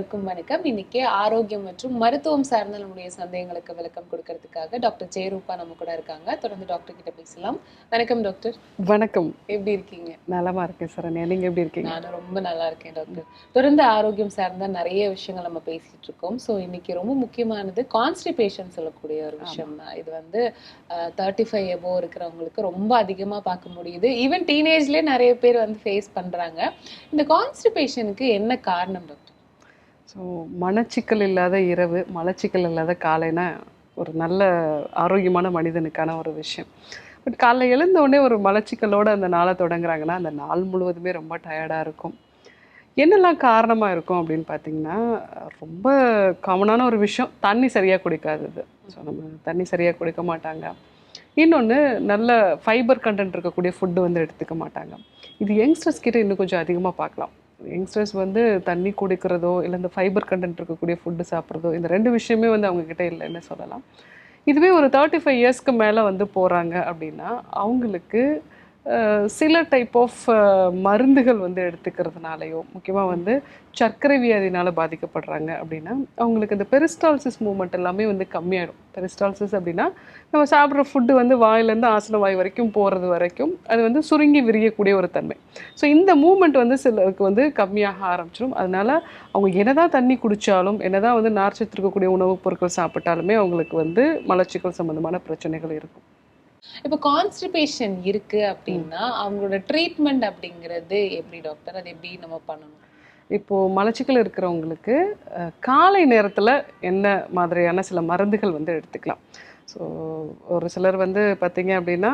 அனைவருக்கும் வணக்கம். இன்னைக்கு ஆரோக்கியம் மற்றும் மருத்துவம் சார்ந்த நம்முடைய சந்தேகங்களுக்கு விளக்கம் கொடுக்கறதுக்காக டாக்டர் ஜெயரூபா நம்ம கூட இருக்காங்க. தொடர்ந்து டாக்டர் கிட்ட பேசலாம். வணக்கம் டாக்டர். வணக்கம். எப்படி இருக்கீங்க? நலமா இருக்கேன் சரண்யா. நீங்க எப்படி இருக்கீங்க? நானும் ரொம்ப நல்லா இருக்கேன் டாக்டர். தொடர்ந்து ஆரோக்கியம் சார்ந்த நிறைய விஷயங்கள் நம்ம பேசிட்டு இருக்கோம். ஸோ இன்னைக்கு ரொம்ப முக்கியமானது கான்ஸ்டிபேஷன் சொல்லக்கூடிய ஒரு விஷயம் தான் இது வந்து தேர்ட்டி ஃபைவ் எபோ இருக்கிறவங்களுக்கு ரொம்ப அதிகமா பார்க்க முடியுது. ஈவன் டீனேஜ்லேயே நிறைய பேர் வந்து ஃபேஸ் பண்றாங்க. இந்த கான்ஸ்டிபேஷனுக்கு என்ன காரணம் டாக்டர்? ஸோ மனச்சிக்கல் இல்லாத இரவு மலச்சிக்கல் இல்லாத காலைனா ஒரு நல்ல ஆரோக்கியமான மனிதனுக்கான ஒரு விஷயம். பட் காலைல எழுந்த உடனே ஒரு மலச்சிக்கலோட அந்த நாளை தொடங்குறாங்கன்னா அந்த நாள் முழுவதுமே ரொம்ப டயர்டாக இருக்கும். என்னெல்லாம் காரணமாக இருக்கும் அப்படின்னு பார்த்தீங்கன்னா ரொம்ப காமனான ஒரு விஷயம் தண்ணி சரியாக குடிக்காதது. ஸோ நம்ம தண்ணி சரியாக குடிக்க மாட்டாங்க. இன்னொன்று நல்ல ஃபைபர் கண்டென்ட் இருக்கக்கூடிய ஃபுட்டு வந்து எடுத்துக்க மாட்டாங்க. இது யங்ஸ்டர்ஸ் கிட்ட இன்னும் கொஞ்சம் அதிகமாக பார்க்கலாம். யங்ஸ்டர்ஸ் வந்து தண்ணி குடிக்கிறதோ இல்லை இந்த ஃபைபர் கண்டென்ட் இருக்கக்கூடிய ஃபுட்டு சாப்பிட்றதோ இந்த ரெண்டு விஷயமே வந்து அவங்கக்கிட்ட இல்லைன்னு சொல்லலாம். இதுவே ஒரு தேர்ட்டி ஃபைவ் இயர்ஸ்க்கு மேலே வந்து போகிறாங்க அப்படின்னா அவங்களுக்கு சில டைப் ஆஃப் மருந்துகள் வந்து எடுத்துக்கிறதுனாலையோ முக்கியமாக வந்து சர்க்கரை வியாதினால் பாதிக்கப்படுறாங்க அப்படின்னா அவங்களுக்கு இந்த பெரிஸ்டால்சிஸ் மூமெண்ட் எல்லாமே வந்து கம்மியாயிடும். பெரிஸ்டால்சிஸ் அப்படின்னா நம்ம சாப்பிட்ற ஃபுட்டு வந்து வாயிலேருந்து ஆசன வாய் வரைக்கும் போகிறது வரைக்கும் அது வந்து சுருங்கி விரியக்கூடிய ஒரு தன்மை. ஸோ இந்த மூமெண்ட் வந்து சிலருக்கு வந்து கம்மியாக ஆரம்பிச்சிடும் அதனால அவங்க என்னதான் தண்ணி குடித்தாலும் என்னதான் வந்து நார்ச்சத்து இருக்கக்கூடிய உணவுப் பொருட்கள் சாப்பிட்டாலுமே அவங்களுக்கு வந்து மலச்சிக்கல் சம்மந்தமான பிரச்சனைகள் இருக்கும். இப்போ கான்ஸ்டிபேஷன் இருக்கு அப்படின்னா அவங்களோட ட்ரீட்மெண்ட் அப்படிங்கிறது எப்படி டாக்டர் அது எப்படி நம்ம பண்ணணும்? இப்போது மலச்சிக்கல் இருக்கிறவங்களுக்கு காலை நேரத்தில் என்ன மாதிரியான சில மருந்துகள் வந்து எடுத்துக்கலாம். ஸோ ஒரு சிலர் வந்து பார்த்தீங்க அப்படின்னா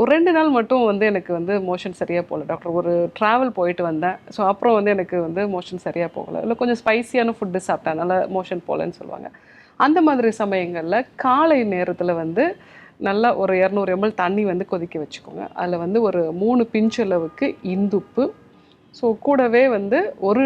ஒரு ரெண்டு நாள் மட்டும் வந்து எனக்கு வந்து மோஷன் சரியாக போகல. டாக்டர் ஒரு ட்ராவல் போயிட்டு வந்தேன். ஸோ அப்புறம் வந்து எனக்கு வந்து மோஷன் சரியாக போகலை. இல்லை கொஞ்சம் ஸ்பைசியான ஃபுட்டு சாப்பிட்டேன். அதனால் மோஷன் போகலன்னு சொல்லுவாங்க. அந்த மாதிரி சமயங்களில் காலை நேரத்தில் வந்து நல்லா ஒரு இரநூறு எம்எல் தண்ணி வந்து கொதிக்க வச்சுக்கோங்க. அதில் வந்து ஒரு மூணு பிஞ்ச் அளவுக்கு இந்துப்பு. ஸோ கூடவே வந்து ஒரு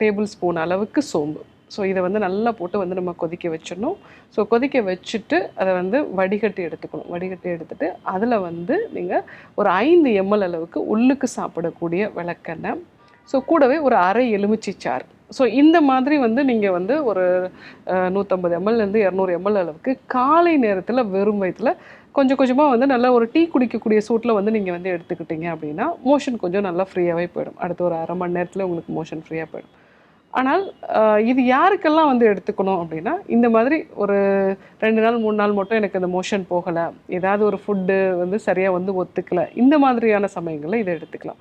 டேபிள் ஸ்பூன் அளவுக்கு சோம்பு. ஸோ இதை வந்து நல்லா போட்டு வந்து நம்ம கொதிக்க வச்சிடணும். ஸோ கொதிக்க வச்சுட்டு அதை வந்து வடிகட்டி எடுத்துக்கணும். வடிகட்டி எடுத்துகிட்டு அதில் வந்து நீங்கள் ஒரு ஐந்து எம்எல் அளவுக்கு உள்ளுக்கு சாப்பிடக்கூடிய விளக்கெண்ணெய். ஸோ கூடவே ஒரு அரை எலுமிச்சை சாறு. ஸோ இந்த மாதிரி வந்து நீங்கள் வந்து ஒரு நூற்றம்பது எம்எல்லேருந்து இரநூறு எம்எல் அளவுக்கு காலை நேரத்தில் வெறும் வயிற்றுல கொஞ்சம் கொஞ்சமாக வந்து நல்லா ஒரு டீ குடிக்கக்கூடிய சூட்டில் வந்து நீங்கள் வந்து எடுத்துக்கிட்டீங்க அப்படின்னா மோஷன் கொஞ்சம் நல்லா ஃப்ரீயாகவே போயிடும். அடுத்த ஒரு அரை மணி நேரத்தில் உங்களுக்கு மோஷன் ஃப்ரீயாக போயிடும். ஆனால் இது யாருக்கெல்லாம் வந்து எடுத்துக்கணும் அப்படின்னா இந்த மாதிரி ஒரு ரெண்டு நாள் மூணு நாள் மட்டும் எனக்கு இந்த மோஷன் போகலை ஏதாவது ஒரு ஃபுட்டு வந்து சரியாக வந்து ஒத்துக்கலை இந்த மாதிரியான சமயங்களில் இதை எடுத்துக்கலாம்.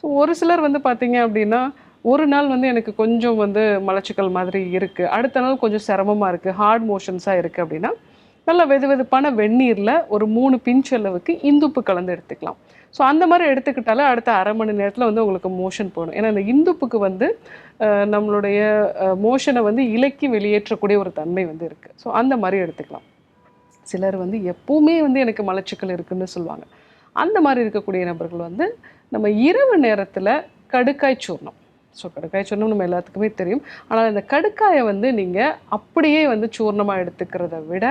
ஸோ ஒரு சிலர் வந்து பார்த்தீங்க அப்படின்னா ஒரு நாள் வந்து எனக்கு கொஞ்சம் வந்து மலச்சிக்கல் மாதிரி இருக்குது அடுத்த நாள் கொஞ்சம் சிரமமாக இருக்குது ஹார்ட் மோஷன்ஸாக இருக்குது அப்படின்னா நல்ல வெது வெதுப்பான வெந்நீரில் ஒரு மூணு பிஞ்ச் அளவுக்கு இந்துப்பு கலந்து எடுத்துக்கலாம். ஸோ அந்த மாதிரி எடுத்துக்கிட்டாலே அடுத்த அரை மணி நேரத்தில் வந்து உங்களுக்கு மோஷன் போகணும் ஏன்னா இந்த இந்துப்புக்கு வந்து நம்மளுடைய மோஷனை வந்து இலக்கி வெளியேற்றக்கூடிய ஒரு தன்மை வந்து இருக்குது ஸோ அந்த மாதிரி எடுத்துக்கலாம். சிலர் வந்து எப்போவுமே வந்து எனக்கு மலச்சிக்கல் இருக்குதுன்னு சொல்லுவாங்க. அந்த மாதிரி இருக்கக்கூடிய நபர்கள் வந்து நம்ம இரவு நேரத்தில் கடுக்காய் சூர்ணம் ஸோ கடுக்காய் சூர்ணம் நம்ம எல்லாத்துக்குமே தெரியும். ஆனால் இந்த கடுக்காயை வந்து நீங்கள் அப்படியே வந்து சூர்ணமாக எடுத்துக்கிறத விட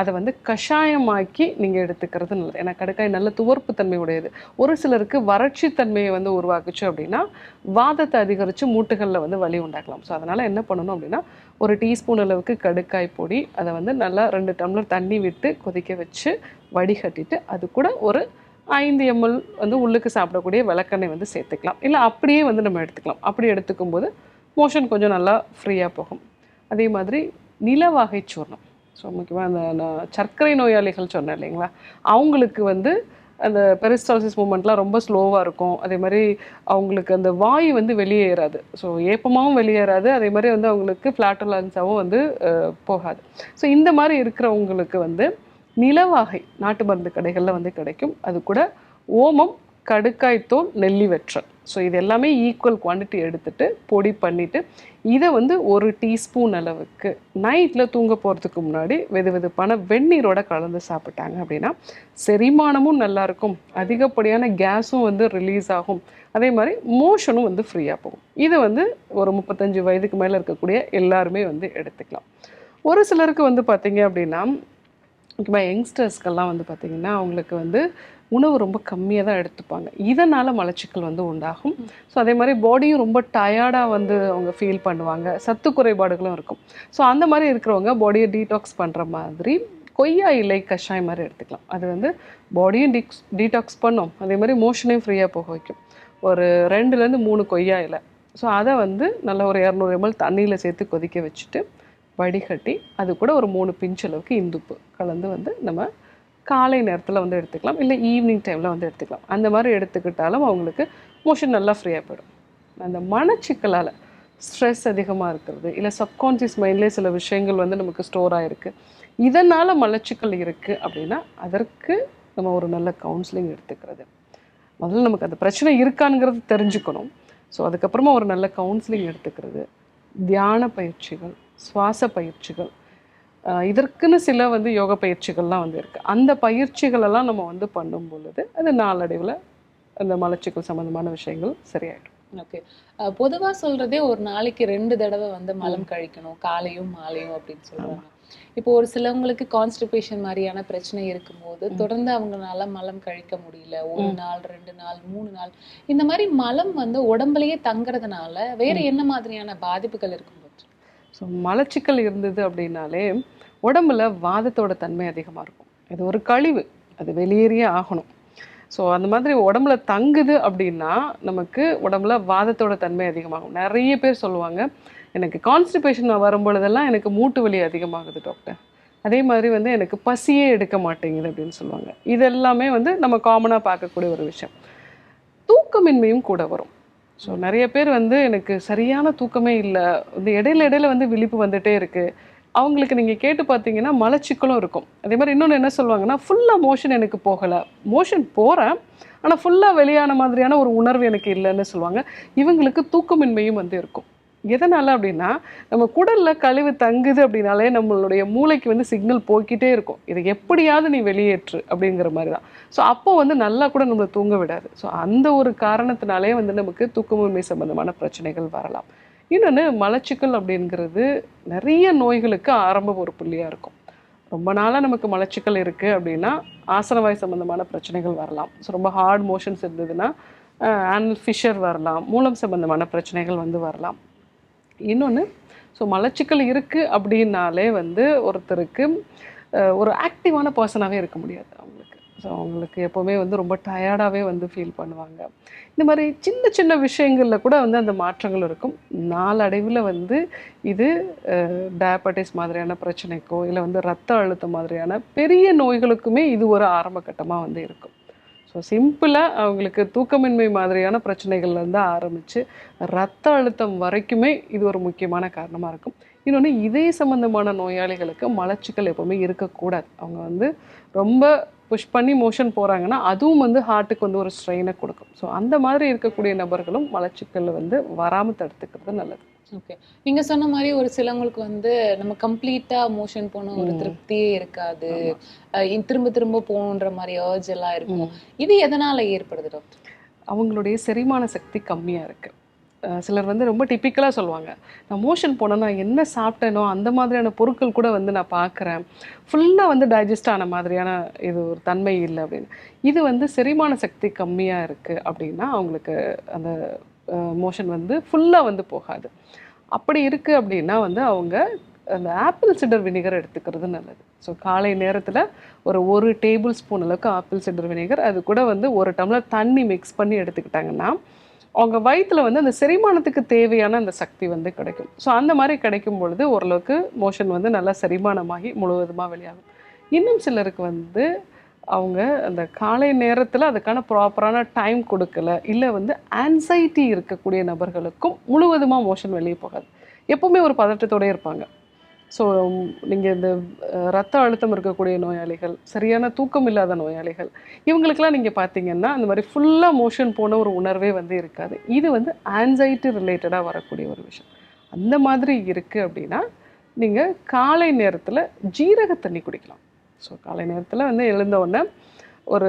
அதை வந்து கஷாயமாக்கி நீங்கள் எடுத்துக்கிறது நல்லது. ஏன்னா கடுக்காய் நல்ல துவர்ப்பு தன்மை உடையது. ஒரு சிலருக்கு வறட்சி தன்மையை வந்து உருவாக்குச்சு அப்படின்னா வாதத்தை அதிகரித்து மூட்டுகளில் வந்து வலி உண்டாக்கலாம். ஸோ அதனால் என்ன பண்ணணும் அப்படின்னா ஒரு டீஸ்பூன் அளவுக்கு கடுக்காய் பொடி அதை வந்து நல்லா ரெண்டு டம்ளர் தண்ணி விட்டு கொதிக்க வச்சு வடிகட்டிட்டு அது கூட ஒரு ஐந்து எம்எல் வந்து உள்ளுக்கு சாப்பிடக்கூடிய விளக்கெண்ணெய் வந்து சேர்த்துக்கலாம். இல்லை அப்படியே வந்து நம்ம எடுத்துக்கலாம். அப்படி எடுத்துக்கும் போது மோஷன் கொஞ்சம் நல்லா ஃப்ரீயாக போகும். அதே மாதிரி நிலவாகை சூர்ணம். ஸோ முக்கியமாக அந்த நான் சர்க்கரை நோயாளிகள் சொன்னேன் இல்லைங்களா? அவங்களுக்கு வந்து அந்த பெரிஸ்டாலிசிஸ் மூமெண்ட்லாம் ரொம்ப ஸ்லோவாக இருக்கும். அதே மாதிரி அவங்களுக்கு அந்த வாய் வந்து வெளியேறாது ஸோ ஏப்பமாகவும் வெளியேறாது அதே மாதிரி வந்து அவங்களுக்கு ஃப்ளாட்டலன்ஸாகவும் வந்து போகாது. ஸோ இந்த மாதிரி இருக்கிறவங்களுக்கு வந்து நிலவாகை நாட்டு மருந்து கடைகளில் வந்து கிடைக்கும். அது கூட ஓமம் கடுக்காய்த்தோல் நெல்லி வெற்றல். ஸோ இது எல்லாமே ஈக்குவல் குவாண்டிட்டி எடுத்துகிட்டு பொடி பண்ணிவிட்டு இதை வந்து ஒரு டீஸ்பூன் அளவுக்கு நைட்டில் தூங்க போகிறதுக்கு முன்னாடி வெது வெதுப்பான வெந்நீரோட கலந்து சாப்பிட்டாங்க அப்படின்னா செரிமானமும் நல்லா இருக்கும். அதிகப்படியான கேஸும் வந்து ரிலீஸ் ஆகும். அதே மாதிரி மோஷனும் வந்து ஃப்ரீயாக போகும். இதை வந்து ஒரு முப்பத்தஞ்சு வயதுக்கு மேலே இருக்கக்கூடிய எல்லாருமே வந்து எடுத்துக்கலாம். ஒரு சிலருக்கு வந்து பார்த்தீங்க அப்படின்னா முக்கியமாக யங்ஸ்டர்ஸ்க்கெல்லாம் வந்து பார்த்திங்கன்னா அவங்களுக்கு வந்து உணவு ரொம்ப கம்மியாக தான் எடுத்துப்பாங்க. இதனால் மலச்சிக்கல் வந்து உண்டாகும். ஸோ அதே மாதிரி பாடியும் ரொம்ப டயர்டாக வந்து அவங்க ஃபீல் பண்ணுவாங்க. சத்து குறைபாடுகளும் இருக்கும். ஸோ அந்த மாதிரி இருக்கிறவங்க பாடியை டீடாக்ஸ் பண்ணுற மாதிரி கொய்யா இலை கஷாயம் மாதிரி எடுத்துக்கலாம். அது வந்து பாடியும் டீக்ஸ் டீடாக்ஸ் பண்ணும். அதே மாதிரி மோஷனையும் ஃப்ரீயாக போக வைக்கும். ஒரு ரெண்டுலேருந்து மூணு கொய்யா இலை. ஸோ அதை வந்து நல்ல ஒரு இரநூறு எம்எல் தண்ணியில் சேர்த்து கொதிக்க வச்சுட்டு வடிகட்டி அது கூட ஒரு மூணு பிஞ்ச் அளவுக்கு இந்துப்பு கலந்து வந்து நம்ம காலை நேரத்தில் வந்து எடுத்துக்கலாம். இல்லை ஈவினிங் டைமில் வந்து எடுத்துக்கலாம். அந்த மாதிரி எடுத்துக்கிட்டாலும் அவங்களுக்கு மோஷன் நல்லா ஃப்ரீயாக போயிடும். அந்த மனச்சிக்கலால் ஸ்ட்ரெஸ் அதிகமாக இருக்கிறது இல்லை சப்கான்சியஸ் மைண்ட்லேயே சில விஷயங்கள் வந்து நமக்கு ஸ்டோர் ஆகிருக்கு இதனால் மலச்சிக்கல் இருக்குது அப்படின்னா அதற்கு நம்ம ஒரு நல்ல கவுன்சிலிங் எடுத்துக்கிறது. முதல்ல நமக்கு அந்த பிரச்சனை இருக்கானுங்கிறது தெரிஞ்சுக்கணும். ஸோ அதுக்கப்புறமா ஒரு நல்ல கவுன்சிலிங் எடுத்துக்கிறது. தியான பயிற்சிகள் சுவாச பயிற்சிகள் இதற்குன்னு சில வந்து யோக பயிற்சிகள்லாம் வந்து இருக்குது அந்த பயிற்சிகளெல்லாம் நம்ம வந்து பண்ணும் பொழுது அது நாளடைவில் அந்த மலச்சிக்கல் சம்மந்தமான விஷயங்கள் சரியாயிடும். ஓகே. பொதுவா சொல்றதே ஒரு நாளைக்கு ரெண்டு தடவை வந்து மலம் கழிக்கணும். காலையும் மாலையும் அப்படின்னு சொல்றாங்க. இப்போ ஒரு சிலவங்களுக்கு கான்ஸ்டிபேஷன் மாதிரியான பிரச்சனை இருக்கும்போது தொடர்ந்து அவங்களால மலம் கழிக்க முடியல. ஒரு நாள் ரெண்டு நாள் மூணு நாள். இந்த மாதிரி மலம் வந்து உடம்புலயே தங்குறதுனால வேற என்ன மாதிரியான பாதிப்புகள் இருக்கும்? ஸோ மலச்சிக்கல் இருந்தது அப்படின்னாலே உடம்புல வாதத்தோட தன்மை அதிகமாக இருக்கும். இது ஒரு கழிவு. அது வெளியேறியே ஆகணும். ஸோ அந்த மாதிரி உடம்புல தங்குது அப்படின்னா நமக்கு உடம்புல வாதத்தோட தன்மை அதிகமாகும். நிறைய பேர் சொல்லுவாங்க எனக்கு கான்ஸ்டிபேஷன் வரும்பொழுதெல்லாம் எனக்கு மூட்டு வலி அதிகமாகுது டாக்டர் அதே மாதிரி வந்து எனக்கு பசியே எடுக்க மாட்டேங்குது அப்படின்னு சொல்லுவாங்க. இதெல்லாமே வந்து நம்ம காமனாக பார்க்கக்கூடிய ஒரு விஷயம். தூக்கமின்மையும் கூட வரும். ஸோ நிறைய பேர் வந்து எனக்கு சரியான தூக்கமே இல்லை. இந்த இடையில இடையில வந்து விழிப்பு வந்துட்டே இருக்குது அவங்களுக்கு நீங்கள் கேட்டு பார்த்தீங்கன்னா மலச்சிக்கலும் இருக்கும். அதே மாதிரி இன்னொன்று என்ன சொல்லுவாங்கன்னா ஃபுல்லாக மோஷன் எனக்கு போகலை. மோஷன் போகிறேன் ஆனால் ஃபுல்லாக வெளியான மாதிரியான ஒரு உணர்வு எனக்கு இல்லைன்னு சொல்லுவாங்க. இவங்களுக்கு தூக்கமின்மையும் வந்து இருக்கும். எதனால் அப்படின்னா நம்ம குடலில் கழிவு தங்குது அப்படின்னாலே நம்மளுடைய மூளைக்கு வந்து சிக்னல் போய்க்கிட்டே இருக்கும். இதை எப்படியாவது நீ வெளியேற்று அப்படிங்கிற மாதிரி தான் ஸோ அப்போ வந்து நல்லா கூட நம்மளை தூங்க விடாது. ஸோ அந்த ஒரு காரணத்தினாலே வந்து நமக்கு தூக்கமின்மை சம்பந்தமான பிரச்சனைகள் வரலாம். இன்னொன்று மலச்சிக்கல் அப்படிங்கிறது நிறைய நோய்களுக்கு ஆரம்ப ஒரு புள்ளியாக இருக்கும். ரொம்ப நாளாக நமக்கு மலச்சிக்கல் இருக்குது அப்படின்னா ஆசனவாய் சம்மந்தமான பிரச்சனைகள் வரலாம். ஸோ ரொம்ப ஹார்ட் மோஷன்ஸ் இருந்ததுன்னா ஆனல் ஃபிஷர் வரலாம். மூலம் சம்பந்தமான பிரச்சனைகள் வந்து வரலாம். இன்னொன்று ஸோ மலச்சிக்கல் இருக்குது அப்படின்னாலே வந்து ஒருத்தருக்கு ஒரு ஆக்டிவான பர்சனாகவே இருக்க முடியாது அவங்களுக்கு. ஸோ அவங்களுக்கு எப்போவுமே வந்து ரொம்ப டயர்டாகவே வந்து ஃபீல் பண்ணுவாங்க. இந்த மாதிரி சின்ன சின்ன விஷயங்களில் கூட வந்து அந்த மாற்றங்கள் இருக்கும். நாளடைவில் வந்து இது டயபட்டிஸ் மாதிரியான பிரச்சனைக்கோ இல்லை வந்து ரத்த அழுத்தம் மாதிரியான பெரிய நோய்களுக்குமே இது ஒரு ஆரம்ப கட்டமாக வந்து இருக்கும். ஸோ சிம்பிளாக அவங்களுக்கு தூக்கமின்மை மாதிரியான பிரச்சனைகள்லேருந்து ஆரம்பித்து ரத்த அழுத்தம் வரைக்குமே இது ஒரு முக்கியமான காரணமாக இருக்கும். இன்னொன்று இதய சம்பந்தமான நோயாளிகளுக்கு மலச்சிக்கல் எப்போவுமே இருக்கக்கூடாது. அவங்க வந்து ரொம்ப புஷ் பண்ணி மோஷன் போகிறாங்கன்னா அதுவும் வந்து ஹார்ட்டுக்கு வந்து ஒரு ஸ்ட்ரெயினை கொடுக்கும். ஸோ அந்த மாதிரி இருக்கக்கூடிய நபர்களும் மலச்சிக்கல் வந்து வராமல் தடுத்துக்கிறது நல்லது. ஓகே நீங்க சொன்ன மாதிரி ஒரு சிலவங்களுக்கு வந்து நம்ம கம்ப்ளீட்டா மோஷன் போன ஒரு. திருப்தியே இருக்காது. திரும்ப திரும்ப போகணுன்ற மாதிரி ஏர்ஜ் எல்லாம் இருக்கும். இது எதனால ஏற்படுது டாக்டர் அவங்களுடைய செரிமான சக்தி கம்மியாக இருக்குது சிலர் வந்து ரொம்ப டிப்பிக்கலாக சொல்லுவாங்க. நான் மோஷன் போனேன்னா என்ன சாப்பிட்டேனோ அந்த மாதிரியான பொருட்கள் கூட வந்து நான் பார்க்குறேன். ஃபுல்லாக வந்து டைஜஸ்ட் ஆன மாதிரியான இது ஒரு தன்மை இல்லை அப்படின்னு. இது வந்து செரிமான சக்தி கம்மியாக இருக்குது அப்படின்னா அவங்களுக்கு அந்த மோஷன் வந்து ஃபுல்லாக வந்து போகாது. அப்படி இருக்குது அப்படின்னா வந்து அவங்க அந்த ஆப்பிள் சிடர் வினிகர் எடுத்துக்கிறது நல்லது. ஸோ காலை நேரத்தில் ஒரு ஒரு டேபிள் ஸ்பூன் அளவுக்கு ஆப்பிள் சிடர் வினிகர் அது கூட வந்து ஒரு டம்ளர் தண்ணி மிக்ஸ் பண்ணி எடுத்துக்கிட்டாங்கன்னா அவங்க வயிற்றில் வந்து அந்த செரிமானத்துக்கு தேவையான அந்த சக்தி வந்து கிடைக்கும். ஸோ அந்த மாதிரி கிடைக்கும் பொழுது ஓரளவுக்கு மோஷன் வந்து நல்லா செரிமானமாகி முழுவதுமாக வெளியாகும். இன்னும் சிலருக்கு வந்து அவங்க அந்த காலை நேரத்தில் அதுக்கான ப்ராப்பரான டைம் கொடுக்கல. இல்லை வந்து ஆன்சைட்டி இருக்கக்கூடிய நபர்களுக்கும் முழுவதுமாக மோஷன் வெளியே போகாது. எப்பவுமே ஒரு பதட்டத்தோடே இருப்பாங்க. ஸோ நீங்கள் இந்த ரத்த அழுத்தம் இருக்கக்கூடிய நோயாளிகள் சரியான தூக்கம் இல்லாத நோயாளிகள் இவங்களுக்கெல்லாம் நீங்கள் பார்த்தீங்கன்னா அந்த மாதிரி ஃபுல்லாக மோஷன் போன ஒரு உணர்வே வந்து இருக்காது. இது வந்து ஆன்சைட்டி ரிலேட்டடாக வரக்கூடிய ஒரு விஷயம். அந்த மாதிரி இருக்குது அப்படின்னா நீங்கள் காலை நேரத்தில் ஜீரக தண்ணி குடிக்கலாம். ஸோ காலை நேரத்தில் வந்து எழுந்த உடனே ஒரு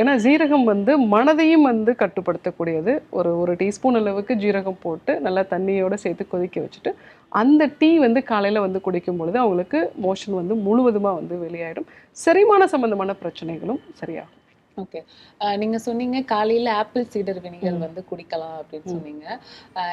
ஏன்னா ஜீரகம் வந்து மனதையும் வந்து கட்டுப்படுத்தக்கூடியது. ஒரு ஒரு டீஸ்பூன் அளவுக்கு ஜீரகம் போட்டு நல்லா தண்ணியோடு சேர்த்து கொதிக்க வச்சுட்டு அந்த டீ வந்து காலையில் வந்து குடிக்கும் பொழுது அவங்களுக்கு மோஷன் வந்து முழுவதுமாக வந்து வெளியாயிடும். செரிமான சம்மந்தமான பிரச்சனைகளும் சரியாகும். ஓகே நீங்க சொன்னீங்க காலையில ஆப்பிள் சீடர் வினிகர் வந்து குடிக்கலாம் அப்படின்னு சொன்னீங்க.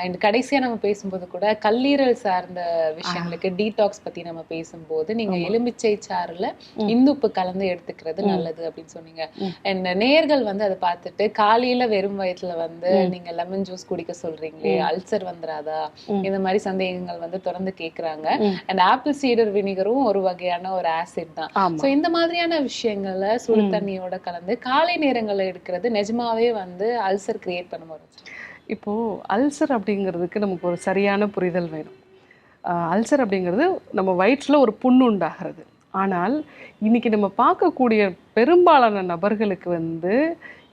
அண்ட் கடைசியா நம்ம பேசும்போது கூட கல்லீரல் சார்ந்த விஷயங்களுக்கு டீடாக்ஸ் பத்தி நம்ம பேசும்போது நீங்க எலுமிச்சை சாறுல இந்துப்பு கலந்து எடுத்துக்கிறது நல்லது அப்படின்னு சொன்னீங்க. அண்ட் நேர்கள் வந்து அதை பார்த்துட்டு காலையில வெறும் வயிற்றுல வந்து நீங்க லெமன் ஜூஸ் குடிக்க சொல்றீங்களே அல்சர் வந்துராதா? இந்த மாதிரி சந்தேகங்கள் வந்து தொடர்ந்து கேக்குறாங்க. அண்ட் ஆப்பிள் சீடர் வினிகரும் ஒரு வகையான ஒரு ஆசிட் தான். சோ இந்த மாதிரியான விஷயங்களை சுடு தண்ணியோட கலந்து காலை நேரங்களில் எடுக்கிறது நிஜமாவே வந்து அல்சர் கிரியேட் பண்ண முடியும் இப்போது அல்சர் அப்படிங்கிறதுக்கு நமக்கு ஒரு சரியான புரிதல் வேணும். அல்சர் அப்படிங்கிறது நம்ம வயிற்றில் ஒரு புண்ணு உண்டாகிறது. ஆனால் இன்னைக்கு நம்ம பார்க்கக்கூடிய பெரும்பாலான நபர்களுக்கு வந்து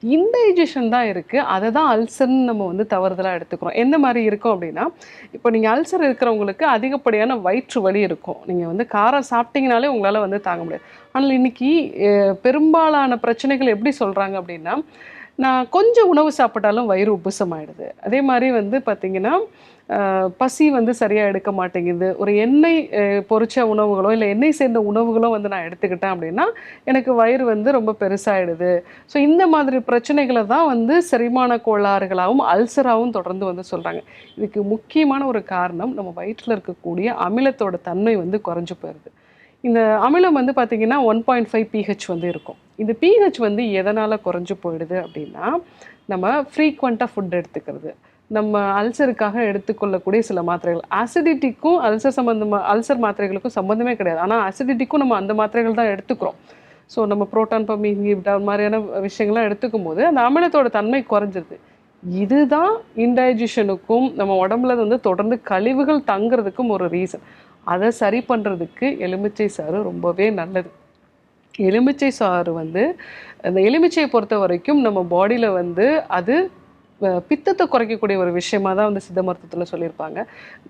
இன்டைஜஷன் தான் இருக்குது அதை தான் அல்சர்னு நம்ம வந்து தவறுதலாக எடுத்துக்கிறோம். எந்த மாதிரி இருக்கும் அப்படின்னா இப்போ நீங்கள் அல்சர் இருக்கிறவங்களுக்கு அதிகப்படியான வயிற்று வலி இருக்கும். நீங்கள் வந்து காரம் சாப்பிட்டீங்கனாலே உங்களால் வந்து தாங்க முடியாது. ஆனால் இன்னைக்கு பெரும்பாலான பிரச்சனைகள் எப்படி சொல்கிறாங்க அப்படின்னா நான் கொஞ்சம் உணவு சாப்பிட்டாலும் வயிறு உப்புசமாயிடுது. அதே மாதிரி வந்து பார்த்திங்கன்னா பசி வந்து சரியாக எடுக்க மாட்டேங்குது. ஒரு எண்ணெய் பொறிச்ச பொரிச்ச உணவுகளோ இல்லை எண்ணெய் சேர்ந்த உணவுகளோ வந்து நான் எடுத்துக்கிட்டேன் அப்படின்னா எனக்கு வயிறு வந்து ரொம்ப பெருசாகிடுது ஸோ இந்த மாதிரி பிரச்சனைகளை தான் வந்து செரிமான கோளாறுகளாகவும் அல்சராகவும் தொடர்ந்து வந்து சொல்கிறாங்க இதுக்கு முக்கியமான ஒரு காரணம் நம்ம வயிற்றில் இருக்கக்கூடிய அமிலத்தோட தன்மை வந்து குறைஞ்சு போயிடுது இந்த அமிலம் வந்து பார்த்திங்கன்னா ஒன் பாயிண்ட் ஃபைவ் பிஹெச் வந்து இருக்கும். இந்த பிஹெச் வந்து எதனால் குறைஞ்சு போயிடுது அப்படின்னா நம்ம ஃப்ரீக்வெண்ட்டாக ஃபுட் எடுத்துக்கிறது. நம்ம அல்சருக்காக எடுத்துக்கொள்ளக்கூடிய சில மாத்திரைகள். அசிடிட்டிக்கும் அல்சர் சம்மந்தமாக அல்சர் மாத்திரைகளுக்கும் சம்மந்தமே கிடையாது. ஆனால் அசிடிட்டிக்கும் நம்ம அந்த மாத்திரைகள் தான் எடுத்துக்கிறோம். ஸோ நம்ம புரோட்டான் பம்பி இன்ஹிபிட்டார் மாதிரியான விஷயங்கள்லாம் எடுத்துக்கும் போது அந்த அமிலத்தோட தன்மை குறைஞ்சிருது. இதுதான் இன்டைஜஷனுக்கும் நம்ம உடம்புல வந்து தொடர்ந்து கழிவுகள் தங்குறதுக்கும் ஒரு ரீசன் அதை சரி பண்ணுறதுக்கு எலுமிச்சை சாறு ரொம்பவே நல்லது. எலுமிச்சை சாறு வந்து அந்த எலுமிச்சையை பொறுத்த வரைக்கும் நம்ம பாடியில் வந்து அது பித்தத்தை குறைக்கக்கூடிய ஒரு விஷயமாக தான் வந்து சித்த மருத்துவத்தில் சொல்லியிருப்பாங்க.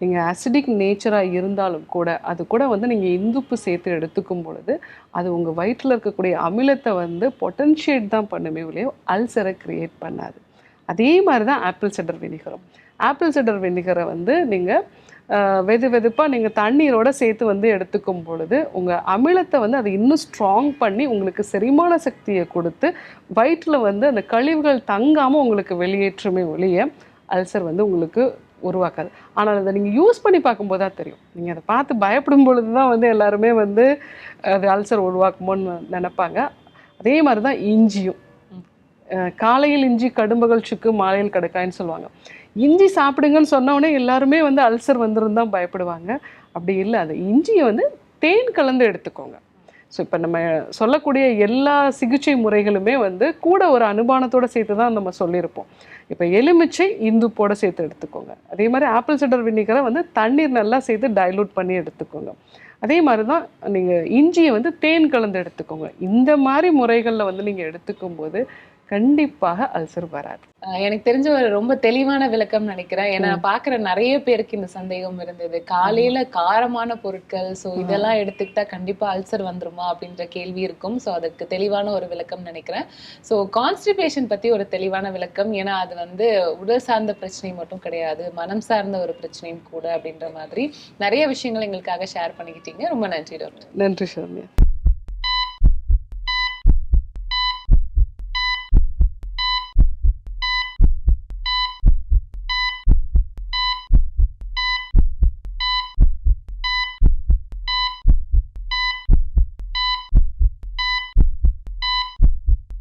நீங்கள் அசிடிக் நேச்சராக இருந்தாலும் கூட அது கூட வந்து நீங்கள் இந்துப்பு சேர்த்து எடுத்துக்கும் பொழுது அது உங்கள் வயிற்றில் இருக்கக்கூடிய அமிலத்தை வந்து பொட்டன்ஷியேட் தான் பண்ணுமே இல்லையோ அல்சரை கிரியேட் பண்ணாது. அதே மாதிரி தான் ஆப்பிள் சிடர் வினிகரம் ஆப்பிள் சிடர் வினிகரை வந்து நீங்கள் வெது வெதுப்பாக நீங்கள் தண்ணீரோட சேர்த்து வந்து எடுத்துக்கும் பொழுது உங்கள் அமிலத்தை வந்து அது இன்னும் ஸ்ட்ராங் பண்ணி உங்களுக்கு செரிமான சக்தியை கொடுத்து வயிற்றில் வந்து அந்த கழிவுகள் தங்காமல் உங்களுக்கு வெளியேற்றுமே ஒழிய அல்சர் வந்து உங்களுக்கு உருவாக்காது. ஆனால் அதை நீங்கள் யூஸ் பண்ணி பார்க்கும்போது தான் தெரியும். நீங்கள் அதை பார்த்து பயப்படும் பொழுது தான் வந்து எல்லாருமே வந்து அது அல்சர் உருவாக்குமோன்னு நினைப்பாங்க. அதே மாதிரி தான் இஞ்சியும். காலையில் இஞ்சி கடும்பகல் சுக்கு மாலையில் கடுக்காய்ன்னு சொல்லுவாங்க. இஞ்சி சாப்பிடுங்கன்னு சொன்னோடனே எல்லாருமே வந்து அல்சர் வந்துரும் தான் பயப்படுவாங்க. அப்படி இல்லை அது இஞ்சியை வந்து தேன் கலந்து எடுத்துக்கோங்க. ஸோ இப்போ நம்ம சொல்லக்கூடிய எல்லா சிகிச்சை முறைகளுமே வந்து கூட ஒரு அனுமானத்தோட சேர்த்து தான் நம்ம சொல்லியிருப்போம். இப்போ எலுமிச்சை இந்துப்போடு சேர்த்து எடுத்துக்கோங்க. அதே மாதிரி ஆப்பிள் சிடர் வினிகரை வந்து தண்ணீர் நல்லா சேர்த்து டைலூட் பண்ணி எடுத்துக்கோங்க. அதே மாதிரி தான் நீங்கள் இஞ்சியை வந்து தேன் கலந்து எடுத்துக்கோங்க. இந்த மாதிரி முறைகளில் வந்து நீங்கள் எடுத்துக்கும் போது கண்டிப்பாக அல்சர் வராது. எனக்கு தெரிஞ்ச ஒரு ரொம்ப தெளிவான விளக்கம் நினைக்கிறேன். ஏன்னா பாக்குற நிறைய பேருக்கு இந்த சந்தேகம் இருந்தது. காலையில காரமான பொருட்கள் சோ இதெல்லாம் எடுத்துக்கிட்டா கண்டிப்பா அல்சர் வந்துருமா அப்படின்ற கேள்வி இருக்கும். சோ அதுக்கு தெளிவான ஒரு விளக்கம் நினைக்கிறேன். சோ கான்ஸ்டிபேஷன் பத்தி ஒரு தெளிவான விளக்கம். ஏன்னா அது வந்து உடல் சார்ந்த பிரச்சனை மட்டும் கிடையாது. மனம் சார்ந்த ஒரு பிரச்சனையும் கூட அப்படின்ற மாதிரி நிறைய விஷயங்கள் எங்களுக்காக ஷேர் பண்ணிக்கிட்டீங்க. ரொம்ப நன்றி டாக்டர் நன்றி சரண்யா